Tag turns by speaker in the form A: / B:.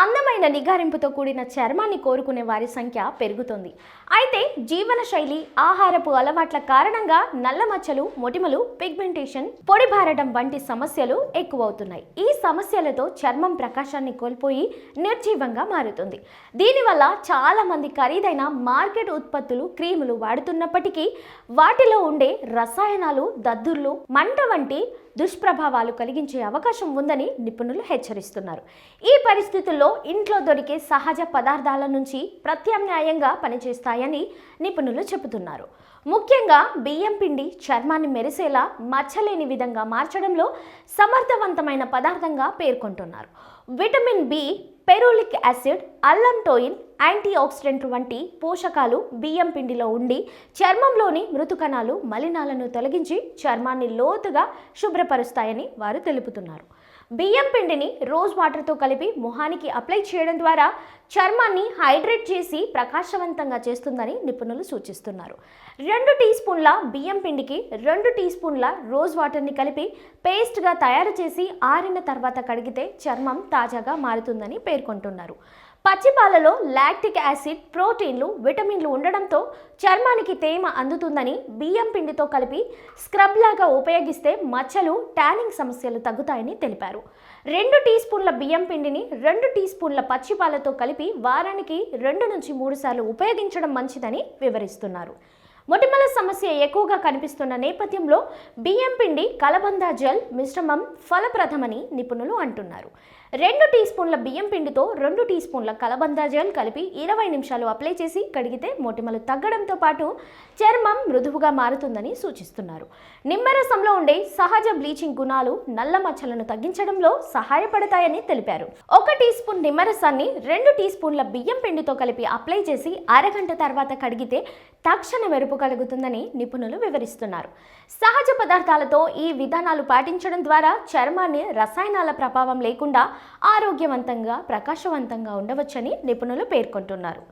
A: అందమైన నిగారింపుతో కూడిన చర్మాన్ని కోరుకునే వారి సంఖ్య పెరుగుతుంది. అయితే జీవన శైలి ఆహారపు అలవాట్ల కారణంగా నల్ల మచ్చలు మొటిమలు పిగ్మెంటేషన్ పొడిబారడం వంటి సమస్యలు ఎక్కువవుతున్నాయి. ఈ సమస్యలతో చర్మం ప్రకాశాన్ని కోల్పోయి నిర్జీవంగా మారుతుంది. దీనివల్ల చాలామంది ఖరీదైన మార్కెట్ ఉత్పత్తులు క్రీములు వాడుతున్నప్పటికీ వాటిలో ఉండే రసాయనాలు దద్దుర్లు మంట వంటి దుష్ప్రభావాలు కలిగించే అవకాశం ఉందని నిపుణులు హెచ్చరిస్తున్నారు. ఈ పరిస్థితుల్లో ఇంట్లో దొరికే సహజ పదార్థాల నుంచి ప్రత్యామ్నాయంగా పనిచేస్తాయని నిపుణులు చెబుతున్నారు. ముఖ్యంగా బియ్యం పిండి చర్మాన్ని మెరిసేలా మచ్చలేని విధంగా మార్చడంలో సమర్థవంతమైన పదార్థంగా పేర్కొంటున్నారు. Vitamin B ferulic acid allantoin antioxidant వంటి పోషకాలు బియ్యం పిండిలో ఉండి చర్మంలోని మృతుకణాలు మలినాలను తొలగించి చర్మాన్ని లోతుగా శుభ్రపరుస్తాయని వారు తెలుపుతున్నారు. బియ్యం పిండిని రోజ్ వాటర్తో కలిపి మొహానికి అప్లై చేయడం ద్వారా చర్మాన్ని హైడ్రేట్ చేసి ప్రకాశవంతంగా చేస్తుందని నిపుణులు సూచిస్తున్నారు. రెండు టీ స్పూన్ల బియ్యం పిండికి రెండు టీ స్పూన్ల రోజ్ వాటర్ని కలిపి పేస్ట్గా తయారు చేసి ఆరిన తర్వాత కడిగితే చర్మం తాజాగా మారుతుందని పేర్కొంటున్నారు. పచ్చిపాలలో లాక్టిక్ యాసిడ్ ప్రోటీన్లు విటమిన్లు ఉండడంతో చర్మానికి తేమ అందుతుందని బియ్యం పిండితో కలిపి స్క్రబ్ లాగా ఉపయోగిస్తే మచ్చలు ట్యానింగ్ సమస్యలు తగ్గుతాయని తెలిపారు. రెండు టీ స్పూన్ల బియ్యం పిండిని రెండు టీ స్పూన్ల పచ్చిపాలతో కలిపి వారానికి రెండు నుంచి మూడు సార్లు ఉపయోగించడం మంచిదని వివరిస్తున్నారు. మొటిమల సమస్య ఎక్కువగా కనిపిస్తున్న నేపథ్యంలో బియ్యం పిండి కలబంద జెల్ మిశ్రమం ఫలప్రదమని నిపుణులు అంటున్నారు. రెండు టీ స్పూన్ల బియ్యం పిండితో రెండు టీ స్పూన్ల కలబంద జెల్ కలిపి ఇరవై నిమిషాలు అప్లై చేసి కడిగితే మొటిమలు తగ్గడంతో పాటు చర్మం మృదువుగా మారుతుందని సూచిస్తున్నారు. నిమ్మరసంలో ఉండే సహజ బ్లీచింగ్ గుణాలు నల్ల మచ్చలను తగ్గించడంలో సహాయపడతాయని తెలిపారు. ఒక టీ స్పూన్ నిమ్మరసాన్ని రెండు టీ స్పూన్ల బియ్యం పిండితో కలిపి అప్లై చేసి అరగంట తర్వాత కడిగితే తక్షణ మెరుపు కలుగుతుందని నిపుణులు వివరిస్తున్నారు. సహజ పదార్థాలతో ఈ విధానాలు పాటించడం ద్వారా చర్మాన్ని రసాయనాల ప్రభావం లేకుండా ఆరోగ్యవంతంగా ప్రకాశవంతంగా ఉండవచ్చని నిపుణులు పేర్కొంటున్నారు.